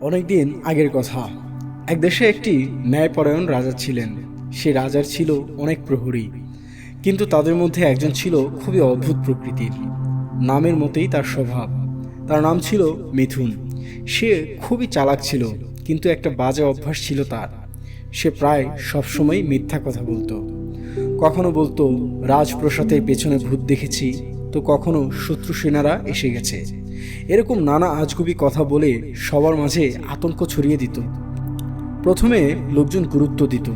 অনেকদিন আগের কথা। এক দেশে একটি ন্যায়পরায়ণ রাজা ছিলেন। সে রাজার ছিল অনেক প্রহরী। কিন্তু তাদের মধ্যে একজন ছিল খুবই অদ্ভুত প্রকৃতির। নামের মতেই তার স্বভাব। তার নাম ছিল মিথুন। সে খুবই চালাক ছিল, কিন্তু একটা বাজে অভ্যাস ছিল তার। সে প্রায় সবসময় মিথ্যা কথা বলতো। কখনো বলতো, রাজপ্রসাদের পেছনে ভূত দেখেছি তো কখনো শত্রু সেনারা এসে গেছে। এরকম নানা আজগুবি কথা বলে সবার মাঝে আতঙ্ক ছড়িয়ে দিত। প্রথমে লোকজন গুরুত্ব দিত,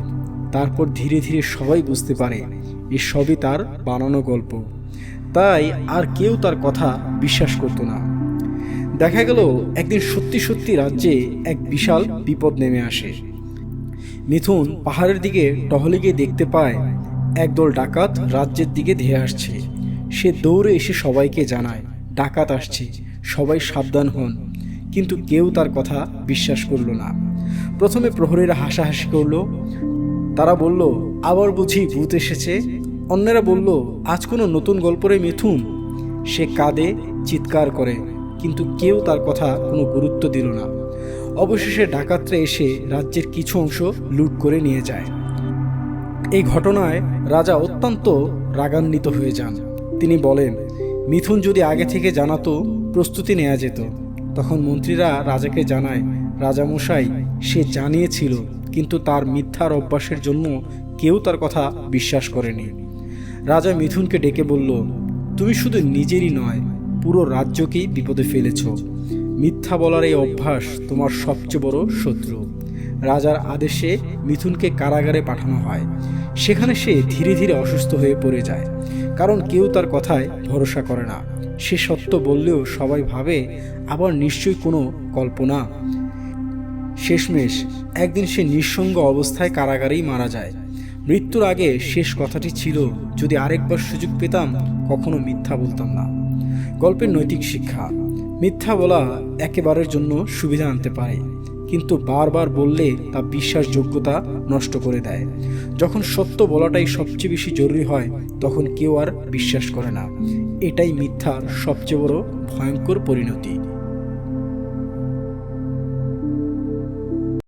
তারপর ধীরে ধীরে সবাই বুঝতে পারে এ সবই তার বানানো গল্প। তাই আর কেউ তার কথা বিশ্বাস করতো না। দেখা গেল একদিন সত্যি সত্যি রাজ্যে এক বিশাল বিপদ নেমে আসে। মিথুন পাহাড়ের দিকে টহলে গিয়ে দেখতে পায়, একদল ডাকাত রাজ্যের দিকে ধেয়ে আসছে। সে দৌড়ে এসে সবাইকে জানায়, ডাকাত আসছে, সবাই সাবধান হন। কিন্তু কেউ তার কথা বিশ্বাস করল না। প্রথমে প্রহরীরা হাসাহাসি করল। তারা বলল, আবার বুঝি ভূত এসেছে? অন্যেরা বলল, আজ কোনো নতুন গল্পরে মিথুন। সে কাঁদে, চিৎকার করে, কিন্তু কেউ তার কথা কোনো গুরুত্ব দিল না। অবশেষে ডাকাতরা এসে রাজ্যের কিছু অংশ লুট করে নিয়ে যায়। এই ঘটনায় রাজা অত্যন্ত রাগান্বিত হয়ে যান। তিনি বলেন, মিথুন যদি আগে থেকে জানাতো, প্রস্তুতি নেওয়া যেত। তখন মন্ত্রীরা রাজাকে জানায়, রাজামশাই, সে জানিয়েছিল, কিন্তু তার মিথ্যার অভ্যাসের জন্য কেউ তার কথা বিশ্বাস করেনি। রাজা মিথুনকে ডেকে বলল, তুমি শুধু নিজেরই নয়, পুরো রাজ্যকেই বিপদে ফেলেছ। মিথ্যা বলার এই অভ্যাস তোমার সবচেয়ে বড় শত্রু। রাজার আদেশে মিথুনকে কারাগারে পাঠানো হয়। সেখানে সে ধীরে ধীরে অসুস্থ হয়ে পড়ে যায়। কারণ কেউ তার কথায় ভরসা করে না। সে সত্য বললেও সবাই ভাবে, আবার নিশ্চয়ই কোনো কল্পনা? শেষমেশ একদিন সে নিঃসঙ্গ অবস্থায় কারাগারেই মারা যায়। মৃত্যুর আগে শেষ কথাটি ছিল, যদি আরেকবার সুযোগ পেতাম, কখনো মিথ্যা বলতাম না। গল্পের নৈতিক শিক্ষা। মিথ্যা বলা একেবারের জন্য সুবিধা আনতে পারে। কিন্তু বারবার বললে তা বিশ্বাসযোগ্যতা নষ্ট করে দেয়। যখন সত্য বলাটাই সবচেয়ে বেশি জরুরি হয়, তখন কেউ আর বিশ্বাস করে না। এটাই মিথ্যার সবচেয়ে বড় ভয়ঙ্কর পরিণতি।